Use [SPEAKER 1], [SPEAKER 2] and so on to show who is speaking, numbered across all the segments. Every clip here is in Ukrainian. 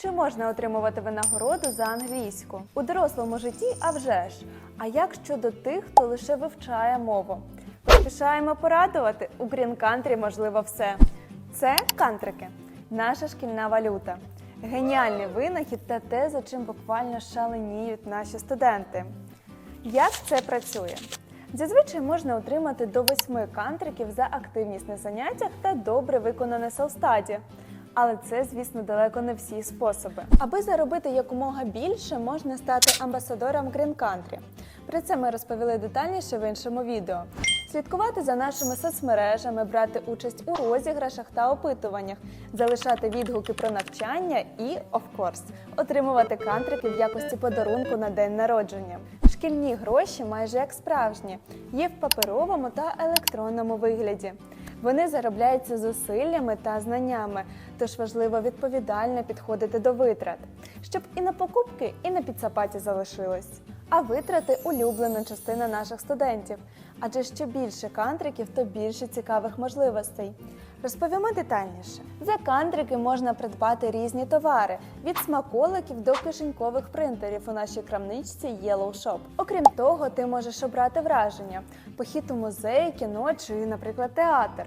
[SPEAKER 1] Чи можна отримувати винагороду за англійську? У дорослому житті, а вже ж. А як щодо тих, хто лише вивчає мову? Поспішаємо порадувати. У Green Country можливо все. Це кантрики, наша шкільна валюта. Геніальний винахід та те, за чим буквально шаленіють наші студенти. Як це працює? Зазвичай можна отримати до восьми кантриків за активність на заняттях та добре виконане селстаді. Але це, звісно, далеко не всі способи. Аби заробити якомога більше, можна стати амбасадором Green Country. Про це ми розповіли детальніше в іншому відео. Слідкувати за нашими соцмережами, брати участь у розіграшах та опитуваннях, залишати відгуки про навчання і, of course, отримувати кантрики в якості подарунку на день народження. Шкільні гроші майже як справжні, є в паперовому та електронному вигляді. Вони заробляються зусиллями та знаннями, тож важливо відповідально підходити до витрат, щоб і на покупки, і на підсапаті залишилось. А витрати улюблена частина наших студентів. Адже що більше кантриків, то більше цікавих можливостей. Розповімо детальніше. За кантрики можна придбати різні товари від смаколиків до кишенькових принтерів у нашій крамничці Yellow Shop. Окрім того, ти можеш обрати враження: похід у музей, кіно чи, наприклад, театр.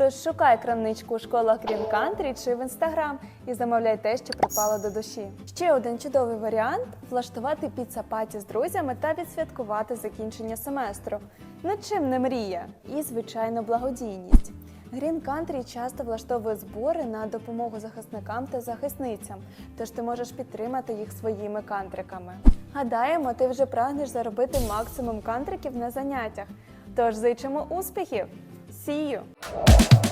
[SPEAKER 1] Тож шукай крамничку у школах Green Country чи в інстаграм і замовляй те, що припало до душі. Ще один чудовий варіант влаштувати піца-паті з друзями та відсвяткувати закінчення семестру. Над чим не мрія? І, звичайно, благодійність. Green Country часто влаштовує збори на допомогу захисникам та захисницям, тож ти можеш підтримати їх своїми кантриками. Гадаємо, ти вже прагнеш заробити максимум кантриків на заняттях. Тож зичимо успіхів! See you!